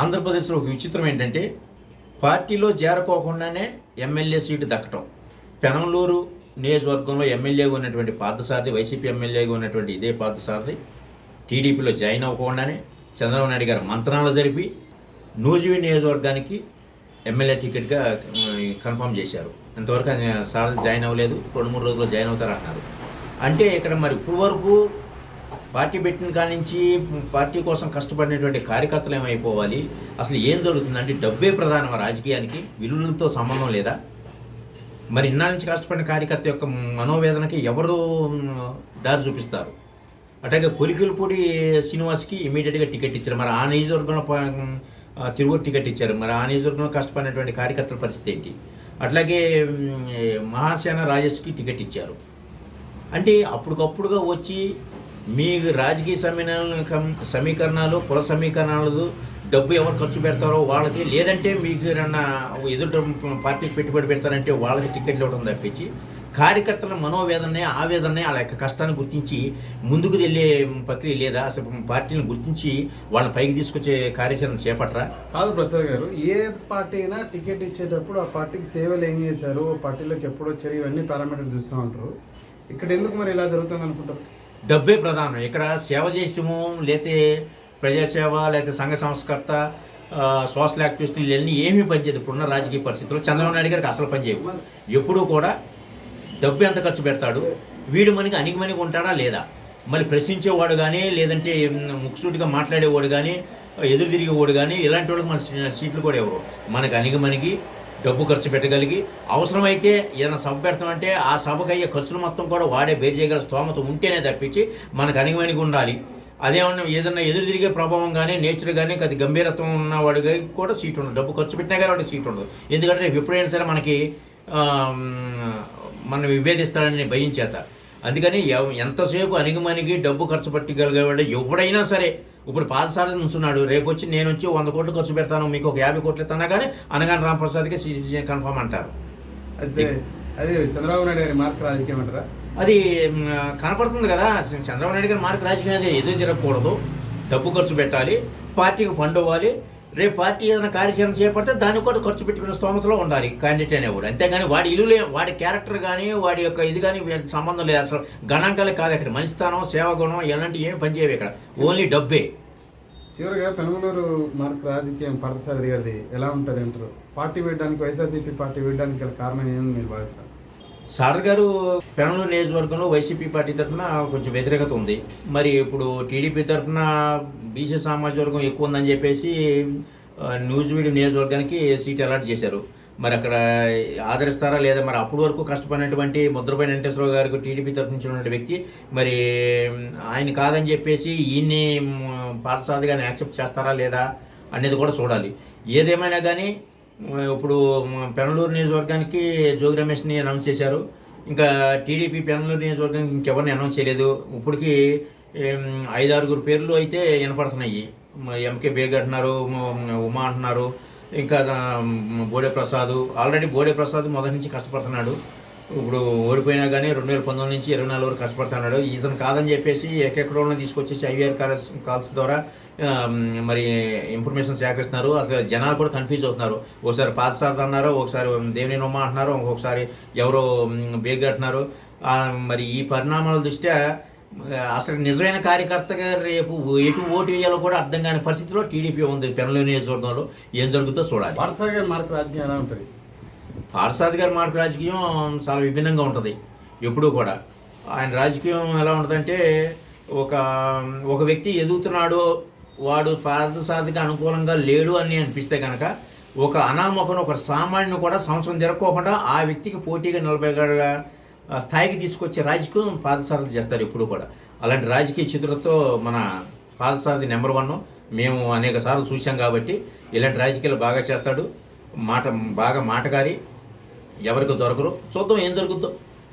ఆంధ్రప్రదేశ్లో ఒక విచిత్రం ఏంటంటే పార్టీలో చేరకోకుండానే ఎమ్మెల్యే సీటు దక్కటం. పెనంలూరు నియోజకవర్గంలో ఎమ్మెల్యేగా ఉన్నటువంటి పార్థసారథి వైసీపీ ఎమ్మెల్యేగా ఉన్నటువంటి ఇదే పార్థసారథి టీడీపీలో జాయిన్ అవ్వకుండానే చంద్రబాబు నాయుడు గారు మంత్రాలు జరిపి నూజివీ నియోజకవర్గానికి ఎమ్మెల్యే టికెట్గా కన్ఫర్మ్ చేశారు. ఇంతవరకు సార్ జాయిన్ అవ్వలేదు రెండు మూడు రోజుల్లో జాయిన్ అవుతారు అంటే ఇక్కడ మరి ఇప్పుడు వరకు పార్టీ పెట్టిన కాడి నుంచి పార్టీ కోసం కష్టపడినటువంటి కార్యకర్తలు ఏమైపోవాలి? అసలు ఏం జరుగుతుందంటే డబ్బే ప్రధానం రాజకీయానికి? విలువలతో సంబంధం లేదా? మరి ఇన్నాళ్ళ నుంచి కష్టపడిన కార్యకర్త యొక్క మనోవేదనకి ఎవరు దారి చూపిస్తారు? అట్లాగే కొలికిలపూడి శ్రీనివాస్కి ఇమీడియట్గా టికెట్ ఇచ్చారు. మరి ఆ నియోజకవర్గంలో తిరువూరు టికెట్ ఇచ్చారు. మరి ఆ నియోజకవర్గంలో కష్టపడినటువంటి కార్యకర్తల పరిస్థితి ఏంటి? అట్లాగే మహాసేన రాజేష్కి టికెట్ ఇచ్చారు. అంటే అప్పటికప్పుడుగా వచ్చి మీ రాజకీయ సమీకరణ సమీకరణాలు కుల సమీకరణాలు డబ్బు ఎవరు ఖర్చు పెడతారో వాళ్ళకి లేదంటే మీకు ఏమన్నా ఎదురు పార్టీకి పెట్టుబడి పెడతారంటే వాళ్ళకి టికెట్లు ఇవ్వడం తప్పించి కార్యకర్తల మనోవేదనే ఆవేదనే వాళ్ళ యొక్క కష్టాన్ని గుర్తించి ముందుకు వెళ్ళే ప్రక్రియ లేదా అసలు పార్టీని గుర్తించి వాళ్ళని పైకి తీసుకొచ్చే కార్యాచరణ చేపట్టరా? కాదు ప్రసాద్ గారు ఏ పార్టీ అయినా టికెట్ ఇచ్చేటప్పుడు ఆ పార్టీకి సేవలు ఏం చేశారు పార్టీలోకి ఎప్పుడు వచ్చారు ఇవన్నీ పారామీటర్స్ చూస్తూ ఉంటారు. ఇక్కడ ఎందుకు మరి ఇలా జరుగుతుంది అనుకుంటారు డబ్బే ప్రధానం. ఇక్కడ సేవ చేయటము లేతే ప్రజాసేవ లేకపోతే సంఘ సంస్కర్త సోషల్ యాక్టివిస్ట్ ఇవన్నీ ఏమీ పనిచేయదు ఇప్పుడున్న రాజకీయ పరిస్థితుల్లో చంద్రబాబు నాయుడు గారికి అసలు పనిచేయవు ఎప్పుడూ కూడా డబ్బు ఎంత ఖర్చు పెడతాడు? వీడు మనకి అణిగిమణిగి ఉంటాడా లేదా? మరి ప్రశ్నించేవాడు కానీ లేదంటే ముక్కుసూటిగా మాట్లాడేవాడు కానీ ఎదురు తిరిగేవాడు కానీ ఇలాంటి వాళ్ళకి మన సీట్లు కూడా ఎవరు? మనకి అణిగిమణిగి డబ్బు ఖర్చు పెట్టగలిగి అవసరమైతే ఏదైనా సభ పెడతామంటే ఆ సభకు అయ్యే ఖర్చులు మొత్తం కూడా వాడే బేర్ చేయగల స్తోమత ఉంటేనే తప్పించి మనకు అణిగిమణిగి ఉండాలి. అదేమన్నా ఏదన్నా ఎదురు తిరిగే ప్రభావం కానీ నేచర్ కానీ అది గంభీరత్వం ఉన్నవాడు కూడా సీట్ ఉండదు. డబ్బు ఖర్చు పెట్టినా కానీ వాడికి సీట్ ఉండదు. ఎందుకంటే ఎప్పుడైనా సరే మనకి మనం విభేదిస్తాడని భయం చేత. అందుకని ఎంతసేపు అణిగిమణిగి డబ్బు ఖర్చు పెట్టగలిగేవాడు ఎవడైనా సరే ఇప్పుడు పాదసారథి నుంచున్నాడు రేపు వచ్చి నేను వచ్చి వంద కోట్లు ఖర్చు పెడతాను మీకు ఒక యాభై కోట్లు ఇస్తానా కానీ అనగానే రామప్రసాద్కి సీట్ కన్ఫర్మ్ అంటారు. అది చంద్రబాబు నాయుడు గారి మార్క్ రాజకీయం అంటారా? అది కనపడుతుంది కదా చంద్రబాబు నాయుడు గారి మార్కు రాజకీయం అది ఎదురు తిరగకూడదు డబ్బు ఖర్చు పెట్టాలి పార్టీకి ఫండ్ ఇవ్వాలి రేపు పార్టీ ఏదైనా కార్యాచరణ చేపడితే దానికి కూడా ఖర్చు పెట్టుకునే స్తోమతలో ఉండాలి క్యాండిడేట్ అనేవాడు. అంతేగాని వాడి ఇల్లు వాడి క్యారెక్టర్ కానీ వాడి యొక్క ఇది కానీ సంబంధం లేదు. అసలు గణాంకాలే కాదు ఇక్కడ. మంచితనం సేవ గుణం ఇలాంటివి ఏమి పనిచేయవు ఇక్కడ. ఓన్లీ డబ్బే. చివరిగా పెనుమలూరు మార్క్ రాజకీయం పార్థసారథి గారిది ఎలా ఉంటుంది అంటారు? పార్టీ వేయడానికి వైఎస్ఆర్సీపీ పార్టీ వేయడానికి కారణం ఏమని మీరు భావించారు శారద గారు పెనలూరు నియోజకవర్గంలో వైసీపీ పార్టీ తరఫున కొంచెం వ్యతిరేకత ఉంది. మరి ఇప్పుడు టీడీపీ తరఫున బీసీ సామాజిక వర్గం ఎక్కువ ఉందని చెప్పేసి న్యూస్ న్యూజివీడు నియోజకవర్గానికి సీట్ అలాట్ చేశారు. మరి అక్కడ ఆదరిస్తారా లేదా? మరి అప్పటి వరకు కష్టపడినటువంటి ముద్రపై వెంకటేశ్వరరావు గారికి టీడీపీ తరఫు నుంచి ఉన్న వ్యక్తి మరి ఆయన కాదని చెప్పేసి ఈయన్ని పాఠశాల యాక్సెప్ట్ చేస్తారా లేదా అనేది కూడా చూడాలి. ఏదేమైనా కానీ ఇప్పుడు పెనలూరు నియోజకవర్గానికి జోగి రమేష్ని అనౌన్స్ చేశారు. ఇంకా టీడీపీ పెనలూరు నియోజకవర్గానికి ఇంకెవరిని అనౌన్స్ చేయలేదు. ఇప్పటికి ఐదు ఐదారుగురు పేర్లు అయితే వినపడుతున్నాయి. ఎంకే బేగ్ అంటున్నారు ఉమా అంటున్నారు ఇంకా బోడే ప్రసాద్. ఆల్రెడీ బోడే ప్రసాద్ మొదటి నుంచి కష్టపడుతున్నాడు. ఇప్పుడు ఓడిపోయినా కానీ రెండు వేల పంతొమ్మిది నుంచి ఇరవై నాలుగు వరకు కష్టపడుతున్నాడు. ఇతను కాదని చెప్పేసి ఎక్కడెక్కడో తీసుకొచ్చేసి ఐవీఆర్ కాల్స్ కాల్స్ ద్వారా మరి ఇన్ఫర్మేషన్ సేకరిస్తున్నారు. అసలు జనాలు కూడా కన్ఫ్యూజ్ అవుతున్నారు. ఒకసారి పాతసారథి అన్నారు ఒకసారి దేవుని ఉమ్మ అంటున్నారు ఒక్కొక్కసారి ఎవరో మ్, బేగ్ అంటున్నారు. మరి ఈ పరిణామాల దృష్ట్యా అసలు నిజమైన కార్యకర్తగా రేపు ఎటు ఓటు వేయాలో కూడా అర్థం కాని పరిస్థితిలో టీడీపీ ఉంది పెనలు నియోజకవర్గంలో. ఏం జరుగుతుందో చూడాలి. పార్థసారథి మార్క్ రాజకీయం ఎలా ఉంటుంది పార్సాద్ గారి మార్పు రాజకీయం చాలా విభిన్నంగా ఉంటుంది ఎప్పుడూ కూడా. ఆయన రాజకీయం ఎలా ఉంటుందంటే ఒక ఒక వ్యక్తి ఎదుగుతున్నాడు వాడు పాదసాధికి అనుకూలంగా లేడు అని అనిపిస్తే కనుక ఒక అనామకును ఒక సామాన్యుని కూడా సంవత్సరం తిరగకోకుండా ఆ వ్యక్తికి పోటీగా నిలబడగల స్థాయికి తీసుకొచ్చే రాజకీయం పాదసారథి చేస్తారు ఎప్పుడు కూడా. అలాంటి రాజకీయ చిత్రులతో మన పాదసాధి నెంబర్ వన్ మేము అనేక సార్లు చూసాం కాబట్టి ఇలాంటి రాజకీయాలు బాగా చేస్తాడు. మాట బాగా మాటగారి ఎవరికి దొరకరు చూద్దాం ఏం జరుగుద్దో.